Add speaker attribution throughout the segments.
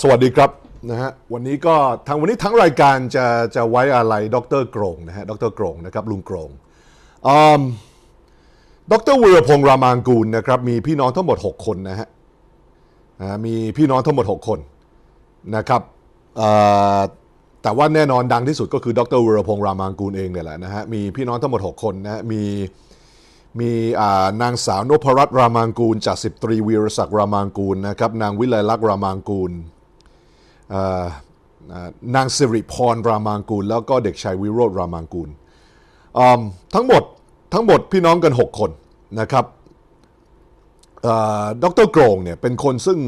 Speaker 1: สวัสดีครับนะฮะวันนี้ก็ทางวันนี้ทั้งรายการจะจะไว้อะไรดรโกรงนะฮะดรโกรงนะครับลุงโกรงอืมดรวีรพงษ์รามางกูลนะครับมีพี่น้องทั้งหมด 6 คนนะฮะมีพี่น้องทั้งหมด 6 คนนะครับแต่ว่าแน่นอนดังที่สุดก็คือดรวีรพงษ์รามางกูลเองเนี่ยแหละนะฮะมีพี่น้องทั้งหมด 6 คนนะฮะมี มีอ่านางสาวนพรัตน์รามางกูลจากสิบตรีวีรศักดิ์รามางกูลนะครับนางวิไลลักษณ์รามางกูลอ่านางสิริพรรามางกูล แล้วก็เด็กชายวิโรธรามางกูลทั้งหมดทั้งหมดพี่น้องกัน 6 คนนะครับอ่าดรโกรงเนี่ยเป็นคนซึ่ง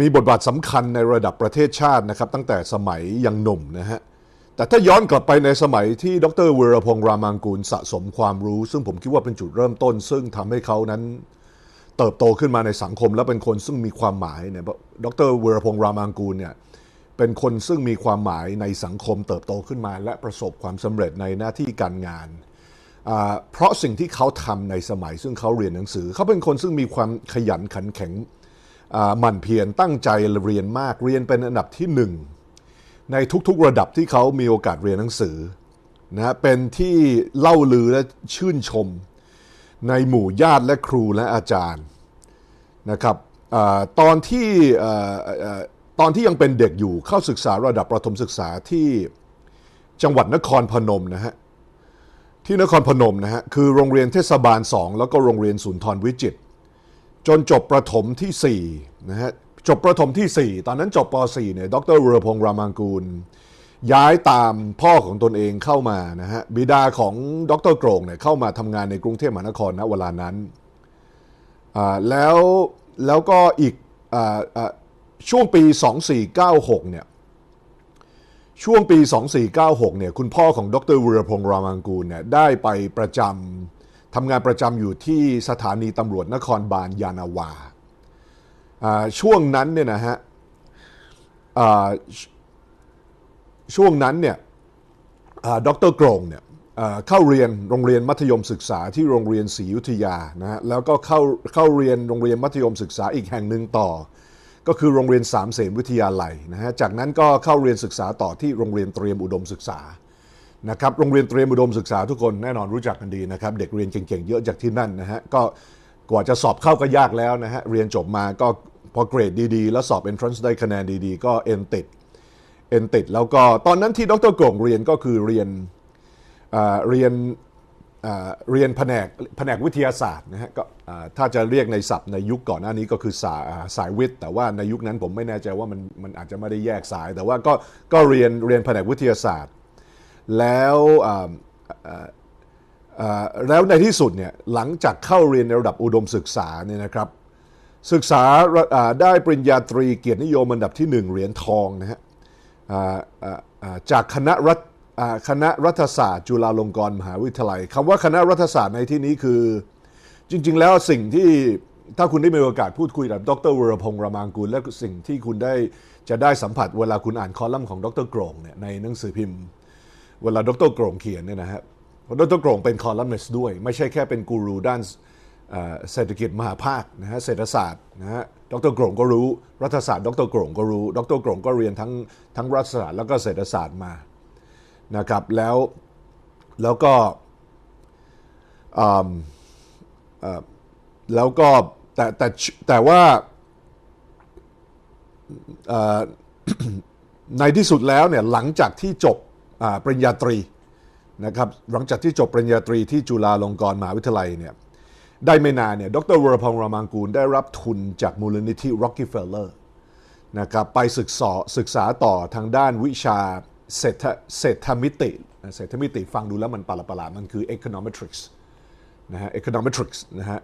Speaker 1: มีบทบาทสำคัญในระดับประเทศชาตินะครับตั้งแต่สมัยยังหนุ่มนะฮะ แต่ถ้าย้อนกลับไปในสมัยที่ดรวีรพงษ์รามังกูลสะสมความรู้ ซึ่งผมคิดว่าเป็นจุดเริ่มต้น ซึ่งทำให้เขานั้น เติบโตขึ้นมาในสังคมและเป็นคนซึ่งมีความหมายเนี่ยดรวีรพงษ์รามังกูลเนี่ยเป็นคนซึ่งมีความหมายในสังคมเติบโตขึ้นมา และประสบความสำเร็จในหน้าที่การงาน เพราะสิ่งที่เขาทำในสมัย ซึ่งเขาเรียนหนังสือ เขาเป็นคนซึ่งมีความขยันขันแข็งหมั่นเพียรตั้งใจเรียนมากเรียนเป็นอันดับที่หนึ่ง ในทุกๆระดับที่เขามีโอกาสเรียนหนังสือนะฮะเป็นที่เล่าลือและชื่นชม ในหมู่ญาติและครูและอาจารย์นะครับอตอนที่ตอนที่ยังเป็นเด็กอยู่เข้าศึกษาระดับประถมศึกษาที่จังหวัดนครพนมนะฮะที่นครพนมนะฮะคือโรงเรียนเทศบาล 2 แล้วก็โรงเรียนสุนย์ทรวิจิตรจนจบประถมที่4นะฮะ จบประถมที่ 4 ตอนนั้นจบป .4 เนี่ยดรวรพงษ์รามังกูล ย้ายตามพ่อของตนเองเข้ามานะฮะบิดาของดรโกรงเนี่ยเข้ามาทำงานในกรุงเทพมหานครณเวลานั้นอ่าแล้วแล้วก็อีกอาอ่าช่วงปี 2496เนี่ยช่วงปี 2496เนี่ยคุณพ่อของดรวรพงษ์รามังกูลเนี่ยได้ไปประจำทำงานประจำอยู่ที่สถานีตำรวจนครบาลยานาวา ช่วงนั้นเนี่ยนะฮะช่วงนั้นเนี่ยดรโกรงเนี่ยเข้าเรียนโรงเรียนมัธยมศึกษาที่โรงเรียนศรียุธยานะฮะแล้วก็เข้าเข้าเรียนโรงเรียนมัธยมศึกษาอีกแห่งหนึ่งต่อ ก็คือโรงเรียนสามเสนวิทยาลัยนะฮะจากนั้นก็เข้าเรียนศึกษาต่อที่โรงเรียนเตรียมอุดมศึกษานะครับโรงเรียนเตรียมอุดมศึกษาทุกคนแน่นอนรู้จักกันดีนะครับเด็กเรียนเก่งๆเยอะจากที่นั่นนะฮะก็กว่าจะสอบเข้าก็ยากแล้วนะฮะเรียนจบมาก็ พอเกรดดีๆ แล้วสอบ entrance ได้คะแนนดีๆ ก็เอ็นติดเอ็นติดแล้วก็ตอนนั้นที่ดรโกงเรียนก็คือเรียนเรียนเรียนแผนกแผนกวิทยาศาสตร์นะฮะก็ถ้าจะเรียกในศัพท์ในยุคก่อนหน้านี้ก็คือสายสายวิทย์ แต่ว่าในยุคนั้นผมไม่แน่ใจว่ามันมันอาจจะไม่ได้แยกสาย แต่ว่าก็ก็เรียนเรียนแผนกวิทยาศาสตร์ แล้วแล้วในที่สุดเนี่ยหลังจากเข้าเรียนในระดับอุดมศึกษาเนี่ยนะครับ ศึกษาได้ปริญญาตรีเกียรตินิยมอันดับที่ 1 เหรียญทองนะฮะจากคณะรัฐคณะรัฐศาสตร์จุฬาลงกรณ์มหาวิทยาลัยคำว่าคณะรัฐศาสตร์ในที่นี้คือ จริง ๆ แล้วสิ่งที่ถ้าคุณได้มีโอกาสพูดคุยกับดรวรพงษ์รามางกูลและสิ่งที่คุณได้จะได้สัมผัสเวลาคุณอ่านคอลัมน์ของดรโกรงเนี่ยในหนังสือพิมพ์ เวลาดรโกรงเขียนเนี่ยนะฮะเพราะดรโกรงเป็นคอลัมนิสต์ด้วย ไม่ใช่แค่เป็นกูรูด้าน เศรษฐกิจมหาภาคนะฮะเศรษฐศาสตร์นะฮะดรกรงก็รู้ รัฐศาสตร์ ดรกรงก็รู้ ดรกรงก็เรียนทั้งทั้งรัฐศาสตร์แล้วก็เศรษฐศาสตร์มานะครับแล้วแล้วก็แล้วก็แต่แต่แต่ว่าในที่สุดแล้วเนี่ยหลังจากที่จบปริญญาตรีนะครับหลังจากที่จบปริญญาตรีที่จุฬาลงกรณ์มหาวิทยาลัยเนี่ย ได้ไม่นานเนี่ยดรวรพงษ์รามังกูลได้รับทุนจากมูลนิธิ Rockefeller นะครับไปศึกษาศึกษาต่อทางด้านวิชาเศรษฐเศรษฐมิติเศรษฐมิติฟังดูแล้วมันประหลาดมันคือ econometrics นะฮะ econometrics นะฮะ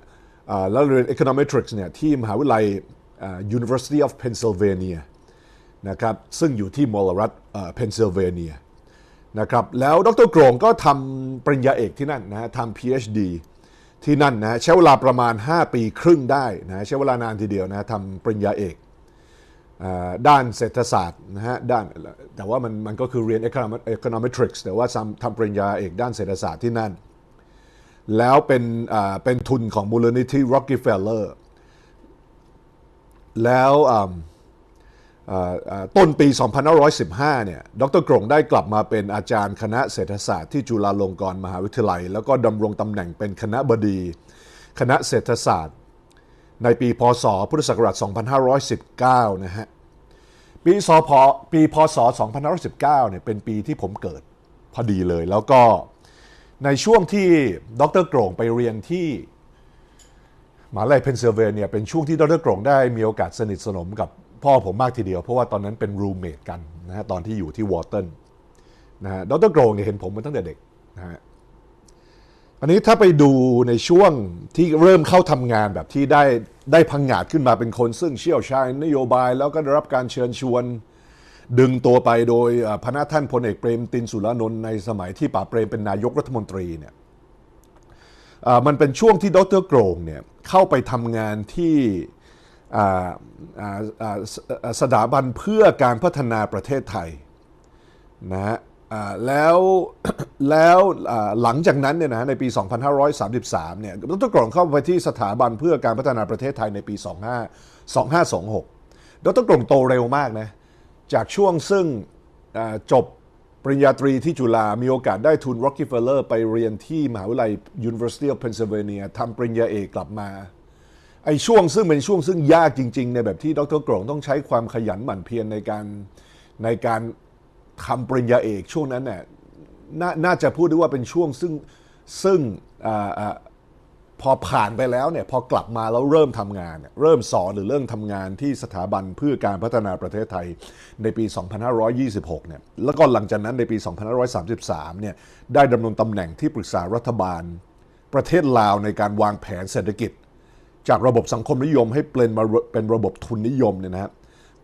Speaker 1: แล้วเรียน econometrics เนี่ยที่มหาวิทยาลัย University of Pennsylvania นะครับซึ่งอยู่ที่มอลรัฐเพนซิลเวเนียนะครับแล้วดรโกรงก็ทำปริญญาเอกที่นั่นนะฮะทำ PhD ที่นั่นนะใช้เวลาประมาณ 5 ปีครึ่งได้นะใช้เวลานานทีเดียวนะทำปริญญาเอกด้านเศรษฐศาสตร์นะฮะด้านแต่ว่ามันมันก็คือเรียน economic- econometrics แต่ว่าทำทำปริญญาเอกด้านเศรษฐศาสตร์ที่นั่น แล้วเป็นเป็นทุนของมูลนิธิ Rockefeller แล้วอ่าอ่าอ่า ต้นปี 2515 เนี่ย ดรกรงได้กลับมาเป็นอาจารย์คณะเศรษฐศาสตร์ที่จุฬาลงกรณ์มหาวิทยาลัย แล้วก็ดำรงตำแหน่งเป็นคณะบดี คณะเศรษฐศาสตร์ ในปี พศ พุทธศักราช 2519 นะฮะ ปีสพปี พศ 2519 เนี่ย เป็นปีที่ผมเกิดพอดีเลย แล้วก็ในช่วงที่ดรกรงไปเรียนที่มหาลัยเพนซิลเวเนีย เป็นช่วงที่ดรกรงได้มีโอกาสสนิทสนมกับ พ่อผมมากทีเดียว เพราะว่าตอนนั้นเป็นรูเมทกันนะฮะตอนที่อยู่ที่วอร์ตันนะฮะดรกรงเนี่ยเห็นผมมาตั้งแต่เด็กนะฮะอันนี้ถ้าไปดูในช่วงที่เริ่มเข้าทำงานแบบที่ได้ได้พังงาดขึ้นมาเป็นคนซึ่งเชี่ยวชาญนโยบาย แล้วก็ได้รับการเชิญชวนดึงตัวไปโดยพระนาท่านพลเอกเปรมตินสุรานนท์ในสมัยที่ป๋าเปรมเป็นนายกรัฐมนตรีเนี่ยมันเป็นช่วงที่ดรโกรงเนี่ยเข้าไปทำงานที่ สถาบันเพื่อการพัฒนาประเทศไทยนะฮะแล้วแล้วหลังจากนั้นเนี่ยนะในปี 2533 เนี่ยดรกรองเข้าไปที่สถาบันเพื่อการพัฒนาประเทศไทยในปี 25 2526 ดรกรองโตเร็วมากนะจากช่วงซึ่งจบปริญญาตรีที่จุฬามีโอกาสได้ทุน Rockefeller ไปเรียนที่มหาวิทยาลัย University of Pennsylvania ทำปริญญาเอกกลับมา ไอ้ช่วงซึ่งเป็นช่วงซึ่งยากจริง ๆ ในแบบที่ดรกรงต้องใช้ความขยันหมั่นเพียรในการในการทำปริญญาเอกช่วงนั้นเนี่ยนน่าจะพูดได้ว่าเป็นช่วงซึ่งซึ่งออพอผ่านไปแล้วเนี่ยพอกลับมาแล้วเริ่มทำงานเนเริ่มสอนหรือเริ่มทำงานที่สถาบันเพื่อการพัฒนาประเทศไทยในปี 2526 เนี่ยแล้วก็หลังจากนั้นในปี 2533 เนี่ยได้ดำรงตำแหน่งที่ปรึกษารัฐบาล ประเทศลาวในการวางแผนเศรษฐกิจ จากระบบสังคมนิยมให้เปลี่ยนมาเป็นระบบทุนนิยมเนี่ยนะครับ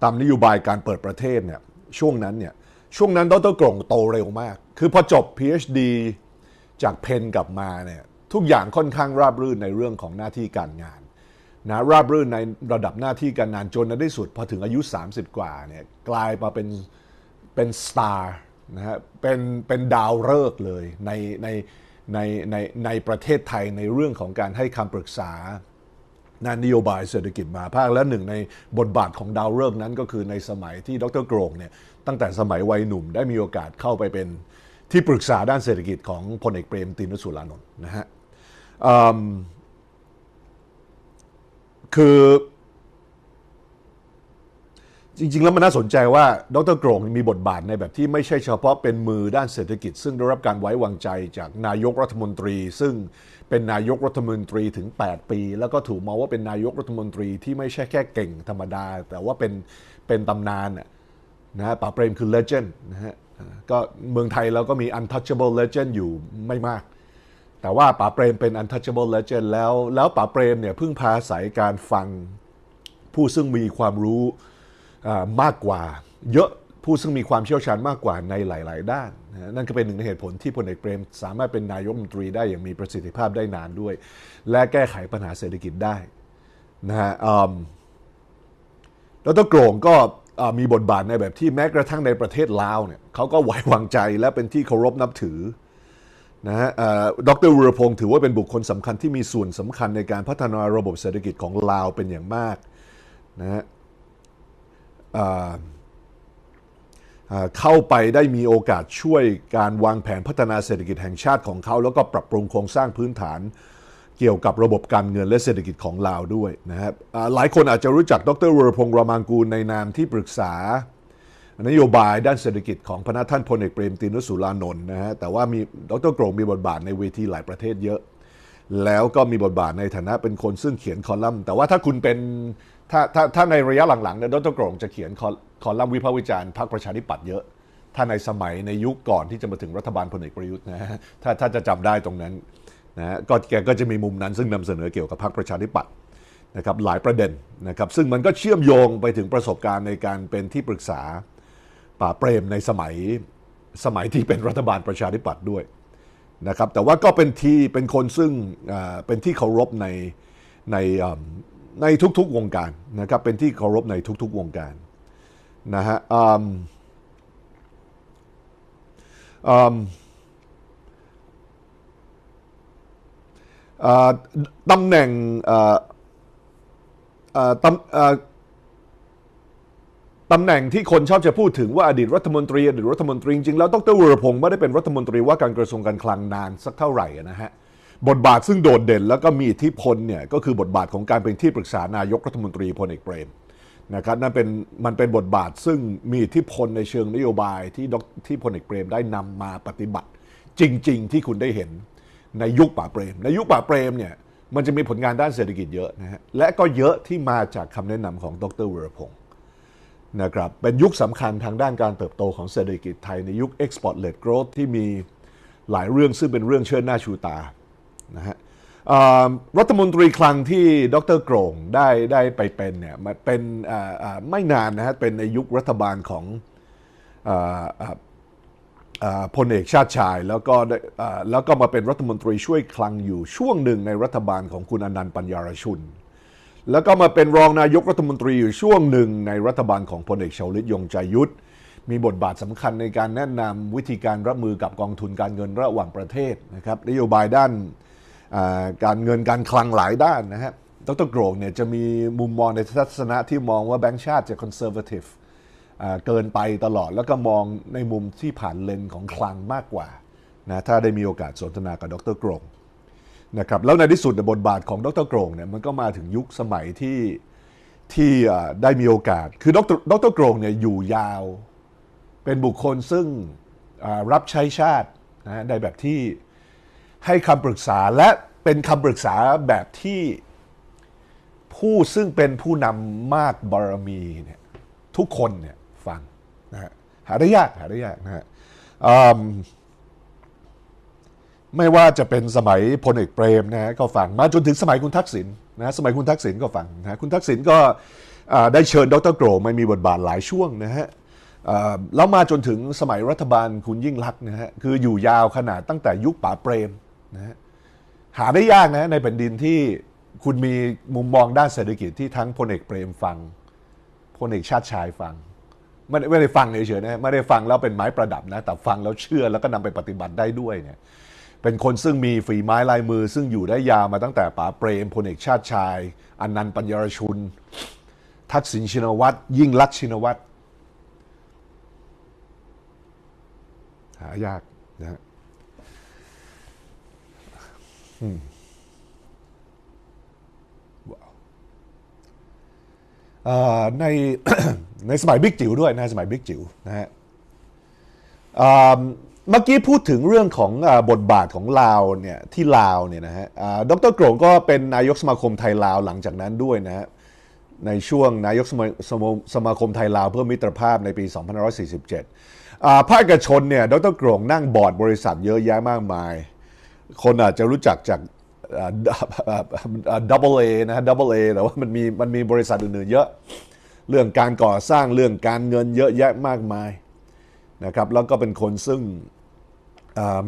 Speaker 1: ตามนโยบายการเปิดประเทศเนี่ยช่วงนั้นเนี่ยช่วงนั้นดรกรงโตเร็วมาก คือพอจบ PhD จากเพนกลับมาเนี่ยทุกอย่างค่อนข้างราบรื่นในเรื่องของหน้าที่การงานนะราบรื่นในระดับหน้าที่การงานจนในที่สุดพอถึงอายุ 30 กว่าเนี่ยกลายมาเป็นเป็นสตาร์นะฮะเป็นเป็นดาวฤกษ์เลยในในในในในประเทศไทยในเรื่องของการให้คำปรึกษา นนโยบายเศรษฐกิจมหาภาคและหนึ่งในบทบาทของดาวฤกษ์นั้นก็คือในสมัยที่ดรโกรงเนี่ยตั้งแต่สมัยวัยหนุ่มได้มีโอกาสเข้าไปเป็นที่ปรึกษาด้านเศรษฐกิจของพลเอกเปรมตินสุรานนท์นะฮะคือ จริง ๆ แล้วมันน่าสนใจว่าดรโกรงมีบทบาทในแบบที่ไม่ใช่เฉพาะเป็นมือด้านเศรษฐกิจ ซึ่งได้รับการไว้วางใจจากนายกรัฐมนตรี ซึ่งเป็นนายกรัฐมนตรีถึง 8 ปี แล้วก็ถูกมองว่าเป็นนายกรัฐมนตรีที่ไม่ใช่แค่เก่งธรรมดา แต่ว่าเป็นเป็นตำนานนะฮะป๋าเปรมคือ legend นะฮะก็เมืองไทยเราก็มี untouchable legend อยู่ไม่มาก แต่ว่าป๋าเปรมเป็น untouchable legend แล้วแล้วป๋าเปรมเนี่ยเพิ่งพาอาศัยการฟังผู้ซึ่งมีความรู้ มากกว่าเยอะผู้ซึ่งมีความเชี่ยวชาญมากกว่าในหลาย ๆ ด้าน นั่นก็เป็นหนึ่งในเหตุผลที่พลเอกเปรม สามารถเป็นนายกรัฐมนตรีได้อย่างมีประสิทธิภาพได้นานด้วย และแก้ไขปัญหาเศรษฐกิจได้นะฮะแล้วตัวโกรงก็มีบทบาทในแบบที่แม้กระทั่งในประเทศลาวเนี่ยเขาก็ไว้วางใจและเป็นที่เคารพนับถือนะฮะเอ่อดรวุรพงศ์ถือว่าเป็นบุคคลสำคัญที่มีส่วนสำคัญในการพัฒนาระบบเศรษฐกิจของลาวเป็นอย่างมากนะฮะ เข้าไปได้มีโอกาสช่วยการวางแผนพัฒนาเศรษฐกิจแห่งชาติของเขา แล้วก็ปรับปรุงโครงสร้างพื้นฐาน เกี่ยวกับระบบการเงินและเศรษฐกิจของลาวด้วยนะครับหลายคนอาจจะรู้จักดรวรพงศ์รามางกูลในนามที่ปรึกษานโยบายด้านเศรษฐกิจของพระนาท่านพลเอกเปรมตินุสุรานนท์นะฮะแต่ว่ามีดรโกรงมีบทบาทในเวทีหลายประเทศเยอะ แล้วก็มีบทบาทในฐานะเป็นคนซึ่งเขียนคอลัมน์ แต่ว่าถ้าคุณเป็น ถ้าถ้าถ้าในระยะหลังๆเนี่ยดรกรงจะเขียนคอคอลัมน์วิพากษ์วิจารณ์พรรคประชาธิปัตย์เยอะ ถ้าในสมัยในยุคก่อนที่จะมาถึงรัฐบาลพลเอกประยุทธ์นะฮะถ้าถ้าจะจำได้ตรงนั้นนะฮะก็แกก็จะมีมุมนั้นซึ่งนำเสนอเกี่ยวกับพรรคประชาธิปัตย์นะครับหลายประเด็นนะครับซึ่งมันก็เชื่อมโยงไปถึงประสบการณ์ในการเป็นที่ปรึกษาป่าเปรมในสมัยสมัยที่เป็นรัฐบาลประชาธิปัตย์ด้วยนะครับแต่ว่าก็เป็นที่เป็นคนซึ่งเป็นที่เคารพในใน ในทุกๆวงการนะครับเป็นที่เคารพในทุกๆวงการนะฮะตำแหน่งตำตำแหน่งที่คนชอบจะพูดถึงว่าอดีตรัฐมนตรีอดีตรัฐมนตรีจริงๆแล้วดรวรพงศ์ไม่ได้เป็นรัฐมนตรีว่าการกระทรวงการคลังนานสักเท่าไหร่นะฮะ บทบาทซึ่งโดดเด่นแล้วก็มีอิทธิพลเนี่ยก็คือบทบาทของการเป็นที่ปรึกษานายกรัฐมนตรีพลเอกเปรมนะครับนั่นเป็นมันเป็นบทบาทซึ่งมีอิทธิพลในเชิงนโยบายที่ดรที่พลเอกเปรมได้นำมาปฏิบัติ จริง ๆ ที่คุณได้เห็นในยุคป่าเปรม ในยุคป่าเปรมเนี่ยมันจะมีผลงานด้านเศรษฐกิจเยอะนะฮะและก็เยอะที่มาจากคำแนะนำของดรวรพงศ์นะครับเป็นยุคสำคัญทางด้านการเติบโตของเศรษฐกิจไทยในยุค Export led growth ที่มีหลายเรื่องซึ่งเป็นเรื่องเชิดหน้าชูตา นะฮะรัฐมนตรีคลังที่ดรโกรงได้ได้ไปเป็นเนี่ยมันเป็นไม่นานนะฮะเป็นในยุครัฐบาลของพลเอกชาติชาย แล้วก็แล้วก็มาเป็นรัฐมนตรีช่วยคลังอยู่ช่วงหนึ่งในรัฐบาลของคุณอนันต์ปัญญารชุน แล้วก็มาเป็นรองนายกรัฐมนตรีอยู่ช่วงหนึ่งในรัฐบาลของพลเอกชวลิตยงใจยุทธมีบทบาทสำคัญในการแนะนำวิธีการรับมือกับกองทุนการเงินระหว่างประเทศนะครับนโยบายด้าน การเงินการคลังหลายด้านนะฮะดรโกรงเนี่ยจะมีมุมมองในทัศนะที่มองว่าแบงก์ชาติจะคอนเซอร์ t ทีฟเกินไปตลอดแล้วก็มองในมุมที่ผ่านเลนของคลังมากกว่านะถ้าได้มีโอกาสสนทนากับดรโกรงนะครับแล้วในที่สุดบทบาทของดรโกรงเนี่ยมันก็มาถึงยุคสมัยที่ที่ได้มีโอกาส คือดรดรโกรงเนี่ยอยู่ยาว เป็นบุคคลซึ่งรับใช้ชาตินะฮะในแบบที่ ให้คำปรึกษาและเป็นคำปรึกษาแบบที่ผู้ซึ่งเป็นผู้นำมากบารมีเนี่ยทุกคนเนี่ยฟังนะฮะหาได้ยากหาได้ยากนะฮะไม่ว่าจะเป็นสมัยพลเอกเปรมนะฮะก็ฟังมาจนถึงสมัยคุณทักษิณนะสมัยคุณทักษิณก็ฟังนะฮะคุณทักษิณก็ได้เชิญดรโกรมามีบทบาทหลายช่วงนะฮะแล้วมาจนถึงสมัยรัฐบาลคุณยิ่งรักษณ์นะฮะคืออยู่ยาวขนาดตั้งแต่ยุคป๋าเปรม นะหาได้ยากนะในแผ่นดินที่คุณมีมุมมองด้านเศรษฐกิจที่ทั้งพลเอกเปรมฟังพลเอกชาติชายฟังไม่ได้ไม่ได้ฟังเฉยๆนะไม่ได้ฟังแล้วเป็นไม้ประดับนะ แต่ฟังแล้วเชื่อแล้วก็นำไปปฏิบัติได้ด้วยเนี่ยเป็นคนซึ่งมีฝีไม้ลายมือ ซึ่งอยู่ได้ยาวมาตั้งแต่ป๋าเปรมพลเอกชาติชายอนันต์ปัญญารชุน ทักษิณชินวัตรยิ่งลักษณ์ชินวัตรหายากนะ ฮะเอ่อในในสมัยบิ๊กจิ๋วด้วยนะสมัยบิ๊กจิ๋วนะฮะเมื่อกี้พูดถึงเรื่องของอบทบาทของลาวเนี่ยที่ลาวเนี่ยนะฮะอ่าดรโกรงก็เป็นนายกสมาคมไทยลาวหลังจากนั้นด้วยนะฮะในช่วงนายกสมาสมาสมาคมไทยลาวเพื่อมิตรภาพในปี 2547อ่าภาคเอกชนเนี่ยดรโกรงนั่งบอร์ดบริษัทเยอะแยะมากมาย คนอาจจะรู้จักจากดับเบิลเอนะฮะดับเบิลเอแต่ว่ามันมีมันมีบริษัทอื่นๆเยอะ เรื่องการก่อสร้างเรื่องการเงินเยอะแยะมากมายนะครับแล้วก็เป็นคนซึ่ง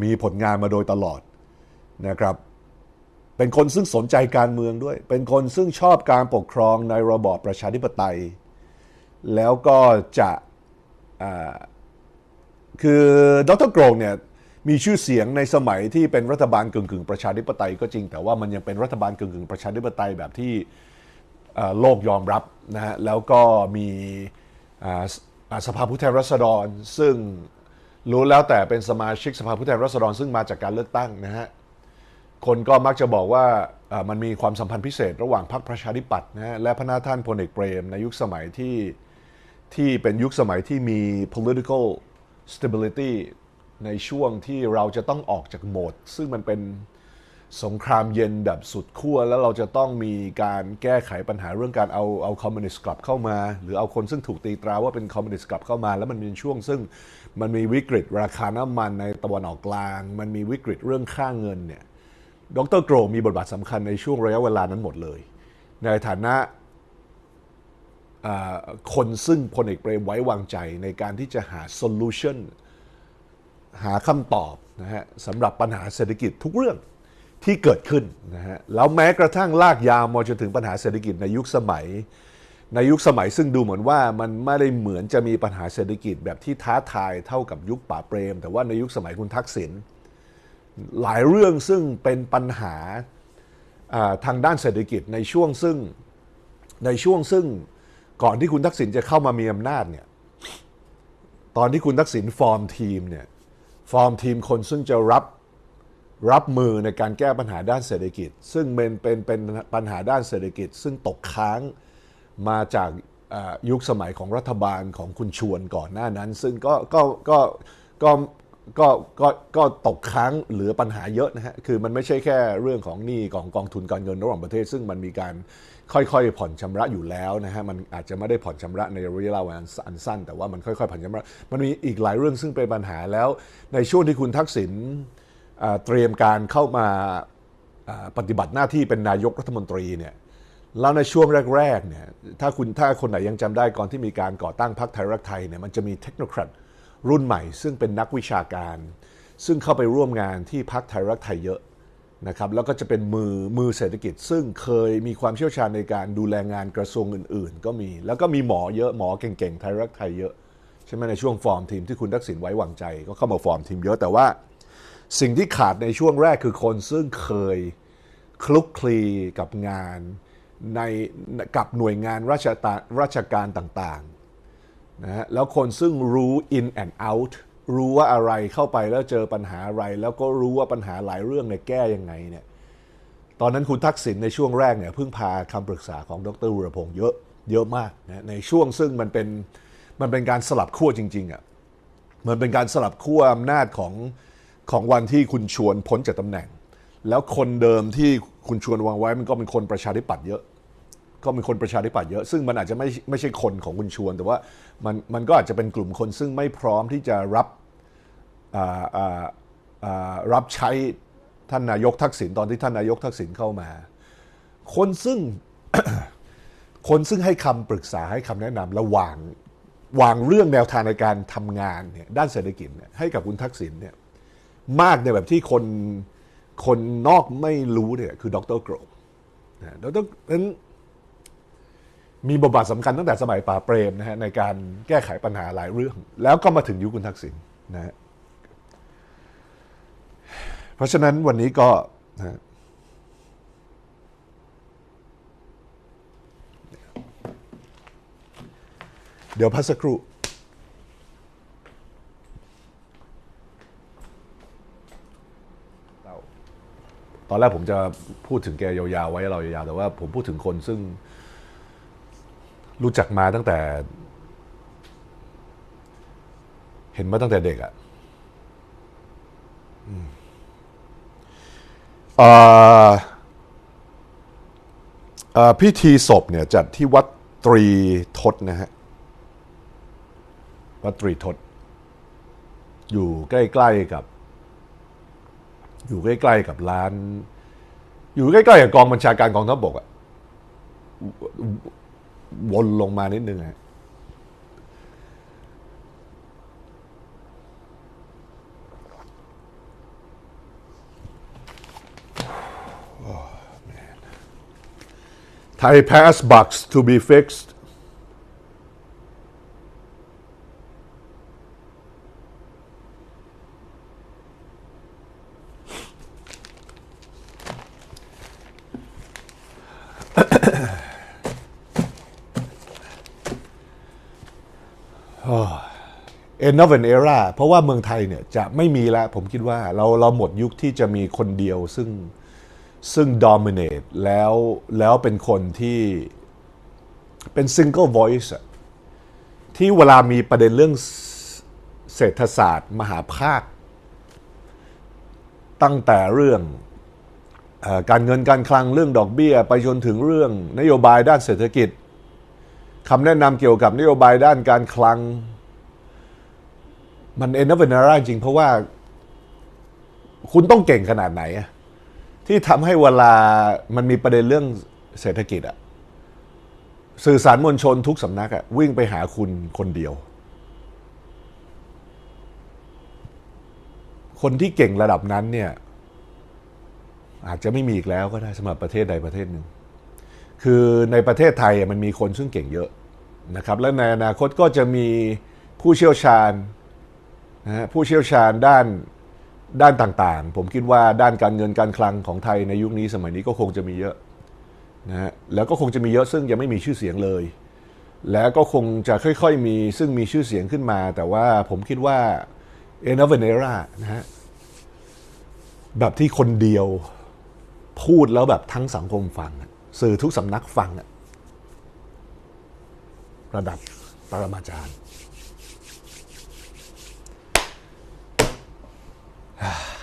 Speaker 1: มีผลงานมาโดยตลอดนะครับเป็นคนซึ่งสนใจการเมืองด้วย เป็นคนซึ่งชอบการปกครองในระบอบประชาธิปไตย แล้วก็จะอ่าคือดรโกรงเนี่ย มีชื่อเสียงในสมัยที่เป็นรัฐบาลกึ่งกึ่งๆประชาธิปไตยก็จริง แต่ว่ามันยังเป็นรัฐบาลกึ่งกึ่งๆประชาธิปไตยแบบที่โลกยอมรับนะฮะแล้วก็มีสภาผู้แทนราษฎร ซึ่งรู้แล้วแต่เป็นสมาชิกสภาผู้แทนราษฎร ซึ่งมาจากการเลือกตั้งนะฮะคนก็มักจะบอกว่ามันมีความสัมพันธ์พิเศษระหว่างพรรคประชาธิปัตย์นะฮะและพระนาท่านพลเอกเปรม ในยุคสมัยที่ที่เป็นยุคสมัยที่มี political stability ในช่วงที่เราจะต้องออกจากโหมด ซึ่งมันเป็นสงครามเย็นแบบสุดขั้วแล้วเราจะต้องมีการแก้ไขปัญหาเรื่องการเอาเอาคอมมิวนิสต์กลับเข้ามา หรือเอาคนซึ่งถูกตีตราว่าเป็นคอมมิวนิสต์กลับเข้ามา แล้วมันมีช่วงซึ่งมันมีวิกฤตราคาน้ำมันในตะวันออกกลาง มันมีวิกฤตเรื่องค่าเงินเนี่ยดรโกรมีบทบาทสำคัญในช่วงระยะเวลานั้นหมดเลย ในฐานะคนซึ่งพลเอกเปรมไว้วางใจในการที่จะหาโซลูชัน หาคำตอบนะฮะสำหรับปัญหาเศรษฐกิจทุกเรื่องที่เกิดขึ้นนะฮะแล้วแม้กระทั่งลากยาวมาจนถึงปัญหาเศรษฐกิจในยุคสมัย ในยุคสมัยซึ่งดูเหมือนว่ามันไม่ได้เหมือนจะมีปัญหาเศรษฐกิจแบบที่ท้าทายเท่ากับยุคป่าเปรม แต่ว่าในยุคสมัยคุณทักษิณหลายเรื่องซึ่งเป็นปัญหาทางด้านเศรษฐกิจในช่วงซึ่งในช่วงซึ่งก่อนที่คุณทักษิณจะเข้ามามีอำนาจเนี่ยตอนที่คุณทักษิณฟอร์มทีมเนี่ย ฟอร์มทีมคนซึ่งจะรับรับมือในการแก้ปัญหาด้านเศรษฐกิจ ซึ่งเป็นเป็นเป็นปัญหาด้านเศรษฐกิจ ซึ่งตกค้างมาจากยุคสมัยของรัฐบาลของคุณชวนก่อนหน้านั้น ซึ่งก็ก็ก็ก็ก็ก็ก็ตกค้างเหลือปัญหาเยอะนะฮะ คือมันไม่ใช่แค่เรื่องของหนี้ของกองทุนการเงินระหว่างประเทศ ซึ่งมันมีการ ค่อยๆผ่อนชำระอยู่แล้วนะฮะมันอาจจะไม่ได้ผ่อนชำระในระยะเวลาอันสั้น แต่ว่ามันค่อยๆผ่อนชำระ มันมีอีกหลายเรื่องซึ่งเป็นปัญหาแล้ว ในช่วงที่คุณทักษิณเตรียมการเข้ามาปฏิบัติหน้าที่เป็นนายกรัฐมนตรีเนี่ยแล้วในช่วงแรกๆเนี่ยถ้าคุณถ้าคนไหนยังจำได้ก่อนที่มีการก่อตั้งพรรคไทยรักไทยเนี่ยมันจะมีเทคโนแครดรุ่นใหม่ ซึ่งเป็นนักวิชาการ ซึ่งเข้าไปร่วมงานที่พรรคไทยรักไทยเยอะ นะครับแล้วก็จะเป็นมือมือเศรษฐกิจ ซึ่งเคยมีความเชี่ยวชาญในการดูแลงานกระทรวงอื่น ๆ ก็มี แล้วก็มีหมอเยอะหมอเก่งๆไทยรักไทยเยอะใช่ไหมในช่วงฟอร์มทีมที่คุณทักษิณไว้วางใจ ก็เข้ามาฟอร์มทีมเยอะแต่ว่า สิ่งที่ขาดในช่วงแรกคือคนซึ่งเคยคลุกคลีกับงานในกับหน่วยงานราชตาราชการต่างๆนะฮะแล้วคนซึ่งรู้ in and out รู้ว่าอะไรเข้าไปแล้วเจอปัญหาอะไร แล้วก็รู้ว่าปัญหาหลายเรื่องเนี่ยแก้ยังไงเนี่ยตอนนั้นคุณทักษิณในช่วงแรกเนี่ยเพิ่งพาคำปรึกษาของดรวรพงษ์เยอะเยอะมากนะในช่วงซึ่งมันเป็นมันเป็นการสลับขั้วจริงๆอะมันเป็นการสลับขั้วอำนาจของของวันที่คุณชวนพ้นจากตำแหน่ง แล้วคนเดิมที่คุณชวนวางไว้มันก็เป็นคนประชาธิปัตย์เยอะ ก็เป็นคนประชาธิปัตย์เยอะ ซึ่งมันอาจจะไม่ไม่ใช่คนของคุณชวน แต่ว่ามันมันก็อาจจะเป็นกลุ่มคนซึ่งไม่พร้อมที่จะรับรับใช้ท่านนายกทักษิณตอนที่ท่านนายกทักษิณเข้ามา คนซึ่งคนซึ่งให้คำปรึกษาให้คำแนะนำระหว่างวางเรื่องแนวทางในการทำงานเนี่ยด้านเศรษฐกิจเนี่ยให้กับคุณทักษิณเนี่ยมากในแบบที่คนคนนอกไม่รู้เนี่ยคือดรโกรกนะดรนั้น มีบทบาทสำคัญตั้งแต่สมัยป่าเปรมนะฮะในการแก้ไขปัญหาหลายเรื่อง แล้วก็มาถึงยุคคุณทักษิณนะฮะเพราะฉะนั้นวันนี้ก็นะเดี๋ยวพักสักครู่ตอนแรกผมจะพูดถึงแกยาวๆไว้เรายาวๆแต่ว่าผมพูดถึงคนซึ่ง รู้จักมาตั้งแต่ เห็นมาตั้งแต่เด็กอะ่ะอืมเอ่อเอ่อพิธีศพเนี่ยจัดที่วัดตรีทศนะฮะ วัดตรีทศ อยู่ใกล้ๆกับ อยู่ใกล้ๆกับร้าน อยู่ใกล้ๆกับกองบัญชาการกองทัพบกอะ วนลงมานิดนึงฮะไทย pass bucks to be fixed เอ็น of an era เพราะว่าเมืองไทยเนี่ยจะไม่มีแล้วผมคิดว่าเราเราหมดยุคที่จะมีคนเดียวซึ่งซึ่ง dominate แล้วแล้วเป็นคนที่เป็น single voice ที่เวลามีประเด็นเรื่องเศรษฐศาสตร์มหาภาค ตั้งแต่เรื่องออการเงินการคลังเรื่องดอกเบี้ย ไปจนถึงเรื่องนโยบายด้านเศรษฐกิจคำแนะนำเกี่ยวกับนโยบายด้านการคลัง มันเอ็นเวเนราจริงเพราะว่า คุณต้องเก่งขนาดไหนอะที่ทำให้เวลามันมีประเด็นเรื่องเศรษฐกิจอะสื่อสารมวลชนทุกสำนักอะวิ่งไปหาคุณคนเดียว คนที่เก่งระดับนั้นเนี่ย อาจจะไม่มีอีกแล้วก็ได้สำหรับประเทศใดประเทศหนึ่ง คือในประเทศไทยมันมีคนซึ่งเก่งเยอะนะครับ และในอนาคตก็จะมีผู้เชี่ยวชาญ นะฮะผู้เชี่ยวชาญด้านด้านต่างๆ ผมคิดว่าด้านการเงินการคลังของไทยในยุคนี้สมัยนี้ก็คงจะมีเยอะนะฮะแล้วก็คงจะมีเยอะซึ่งยังไม่มีชื่อเสียงเลย แล้วก็คงจะค่อยๆมีซึ่งมีชื่อเสียงขึ้นมา แต่ว่าผมคิดว่าเอนเวเนรานะฮะแบบที่คนเดียวพูดแล้วแบบทั้งสังคมฟัง สื่อทุกสำนักฟังระดับปรมาจารย์ 啊